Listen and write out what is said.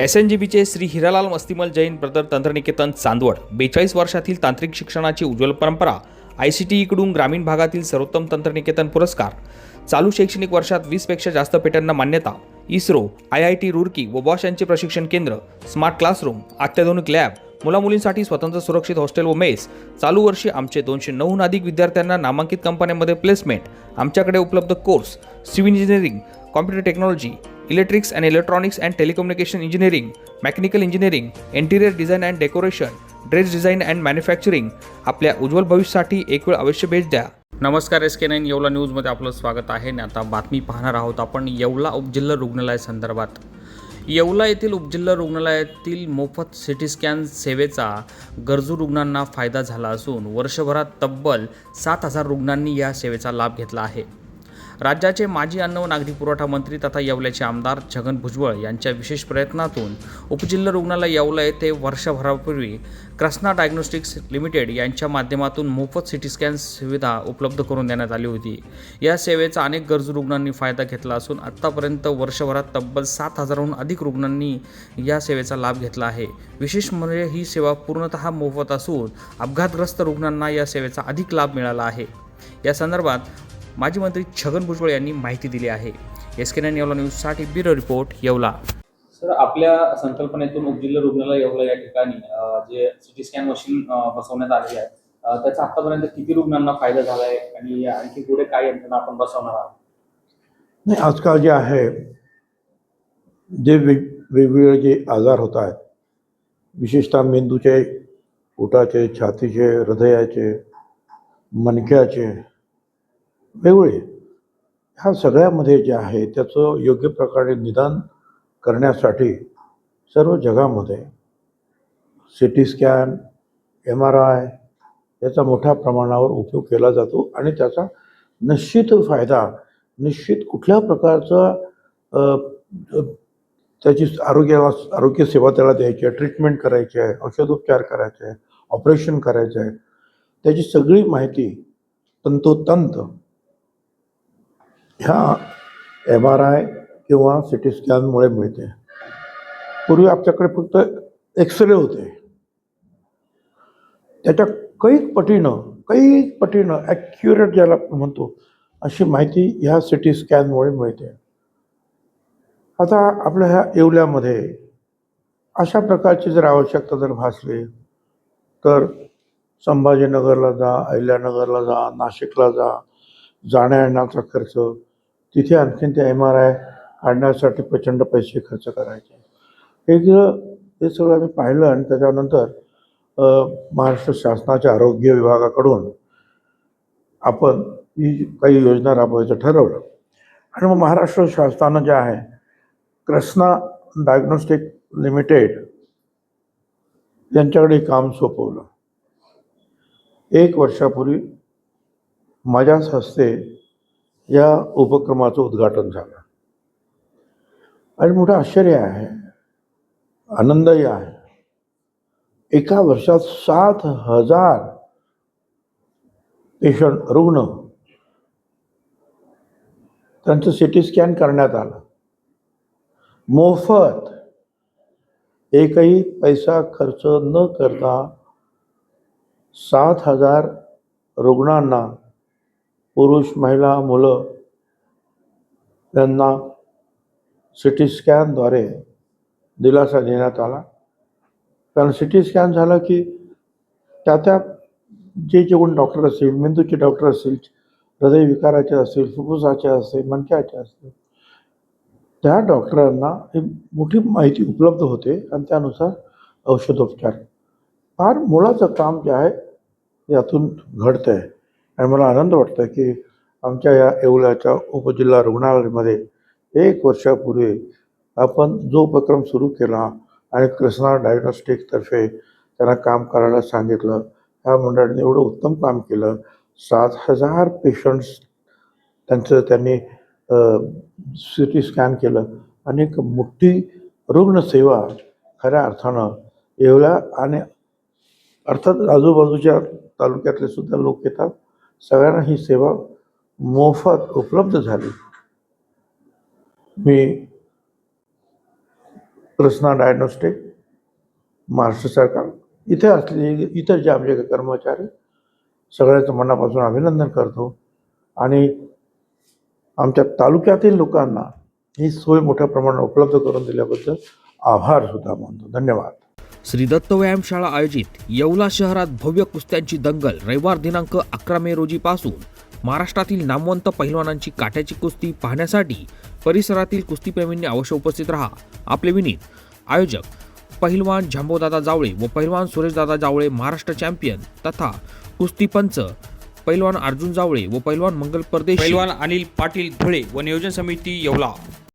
S N जी बीचे Shri Hiralal Mastimal Jain brother तंत्रनिकेतन चांदवड बेचाळीस वर्षातील तांत्रिक शिक्षणाची उज्ज्वल परंपरा आय सी टी ईकडून ग्रामीण भागातील सर्वोत्तम तंत्रनिकेतन पुरस्कार चालू शैक्षणिक वर्षात वीसपेक्षा जास्त पेटांना मान्यता ISRO I I T Roorkee व बॉश यांचे प्रशिक्षण केंद्र स्मार्ट क्लासरूम अत्याधुनिक लॅब मुलामुलींसाठी स्वतंत्र सुरक्षित हॉस्टेल व मेस चालू वर्षी आमचे दोनशे नऊहून अधिक विद्यार्थ्यांना नामांकित कंपन्यांमध्ये प्लेसमेंट आमच्याकडे उपलब्ध course civil engineering computer technology electrics and electronics and telecommunication engineering mechanical engineering interior design and decoration dress design and manufacturing आपल्या उज्ज्वल भविष्यासाठी एक वेळ अवश्य भेट द्या. नमस्कार एस के नाईन येवला न्यूजमध्ये आपलं स्वागत आहे. आणि आता बातमी पाहणार आहोत आपण येवला उपजिल्हा रुग्णालय संदर्भात. येवला येथील उपजिल्हा रुग्णालयातील मोफत सिटी स्कॅन सेवेचा गरजू रुग्णांना फायदा झाला असून वर्षभरात तब्बल सात हजार रुग्णांनी या सेवेचा लाभ घेतला आहे. राज्याचे माजी अन्न व नागरी पुरवठा मंत्री तथा येवल्याचे आमदार छगन भुजबळ यांच्या विशेष प्रयत्नातून उपजिल्हा रुग्णालय येवला येथे वर्षभरापूर्वी कृष्णा डायग्नोस्टिक्स लिमिटेड यांच्या माध्यमातून मोफत सिटी स्कॅन सुविधा उपलब्ध करून देण्यात आली होती. या सेवेचा अनेक गरजू रुग्णांनी फायदा घेतला असून आत्तापर्यंत वर्षभरात तब्बल सात हजारहून अधिक रुग्णांनी या सेवेचा लाभ घेतला आहे. विशेष म्हणजे ही सेवा पूर्णतः मोफत असून अपघातग्रस्त रुग्णांना या सेवेचा अधिक लाभ मिळाला आहे. या संदर्भात माजी मंत्री छगन भुजबळ यांनी माहिती दिली आहे. एस के नाईन येवला न्यूजसाठी ब्युरो रिपोर्ट येवला. सर आपल्या संकल्पनेतून उपजिल्हा रुग्णालय येवला या ठिकाणी जे सिटी स्कॅन मशीन बसवण्यात आलेली आहे त्याचा आतापर्यंत किती रुग्णांना फायदा झाला आहे आणि आणखी पुढे काय यंत्रणा आपण बसवणार आहोत? नाही आजकाल जे आहे जे वेग वेगवेगळे जे आजार होत आहेत विशेषतः मेंदूचे पोटाचे छातीचे हृदयाचे मणक्याचे वेगवेगळे. ह्या सगळ्यामध्ये जे आहे त्याचं योग्य प्रकारे निदान करण्यासाठी सर्व जगामध्ये C T scan M R I याचा मोठ्या प्रमाणावर उपयोग केला जातो आणि त्याचा निश्चित फायदा निश्चित कुठल्या प्रकारचा त्याची आरोग्याला आरोग्यसेवा त्याला द्यायची आहे ट्रीटमेंट करायची आहे औषधोपचार करायचे आहे ऑपरेशन करायचं आहे त्याची सगळी माहिती तंतोतंत ह्या एम आर आय किंवा सी टी स्कॅनमुळे मिळते. पूर्वी आमच्याकडे फक्त एक्सरे होते. त्याच्या कैक पटीनं कैक पटीनं ॲक्युरेट ज्याला आपण म्हणतो अशी माहिती ह्या सी टी स्कॅनमुळे मिळते. आता आपल्या ह्या येवल्यामध्ये अशा प्रकारची जर आवश्यकता जर भासली तर संभाजीनगरला जा अहिल्यानगरला जा नाशिकला जा जाण्या येण्याचा खर्च तिथे आणखीन ते एम आर आय आणण्यासाठी प्रचंड पैसे खर्च करायचे. हे हे सगळं आम्ही पाहिलं आणि त्याच्यानंतर महाराष्ट्र शासनाच्या आरोग्य विभागाकडून आपण ही काही योजना राबवायचं ठरवलं. आणि मग महाराष्ट्र शासनानं जे आहे कृष्णा डायग्नोस्टिक लिमिटेड यांच्याकडे काम सोपवलं. एक वर्षापूर्वी माझ्याच हस्ते या उपक्रमाचं उद्घाटन झालं. आणि मोठं आश्चर्य आहे आनंदही आहे. एका वर्षात सात हजार पेशंट रुग्ण त्यांचं सी टी स्कॅन करण्यात आलं. मोफत एकही पैसा खर्च न करता सात हजार रुग्णांना पुरुष महिला मुलं यांना सी टी स्कॅनद्वारे दिलासा देण्यात आला. कारण सी टी स्कॅन झालं की त्या त्या जे जे कोण डॉक्टर असतील मेंदूचे डॉक्टर असतील हृदयविकाराचे असतील फुफ्फुसाचे असतील मणक्याचे असतील त्या डॉक्टरांना ही मोठी माहिती उपलब्ध होते आणि त्यानुसार औषधोपचार. फार मुळाचं काम जे आहे यातून घडतं आहे आणि मला आनंद वाटतो की आमच्या या येवल्याच्या उपजिल्हा रुग्णालयामध्ये एक वर्षापूर्वी आपण जो उपक्रम सुरू केला आणि कृष्णा डायग्नॉस्टिकतर्फे त्यांना काम करायला सांगितलं ह्या मंडळाने एवढं उत्तम काम केलं. सात हजार पेशंट्स त्यांचं त्यांनी सी टी स्कॅन केलं. आणि एक मोठी रुग्णसेवा खऱ्या अर्थानं येवल्या आणि अर्थात आजूबाजूच्या तालुक्यातले सुद्धा लोक येतात. सगळ्यांना ही सेवा मोफत उपलब्ध झाली. मी कृष्णा डायग्नोस्टिक महाराष्ट्र सरकार इथे असलेले इतर जे आमचे कर्मचारी सगळ्याचं मनापासून अभिनंदन करतो. आणि आमच्या तालुक्यातील लोकांना ही सोय मोठ्या प्रमाणात उपलब्ध करून दिल्याबद्दल आभार सुद्धा मानतो. धन्यवाद. श्री दत्त व्यायामशाळा आयोजित येवला शहरात भव्य कुस्त्यांची दंगल रविवार दिनांक अकरा मे रोजीपासून महाराष्ट्रातील नामवंत पहिलवानांची काट्याची कुस्ती पाहण्यासाठी परिसरातील कुस्तीप्रेमींनी अवश्य उपस्थित राहा. आपले विनीत आयोजक पहिलवान झांबोदादा जावळे व पहिलवान सुरेशदादा जावळे महाराष्ट्र चॅम्पियन तथा कुस्ती पंच पहिलवान अर्जुन जावळे व पहिलवान मंगल परदेश. पहिलवान अनिल पाटील धुळे व नियोजन समिती येवला.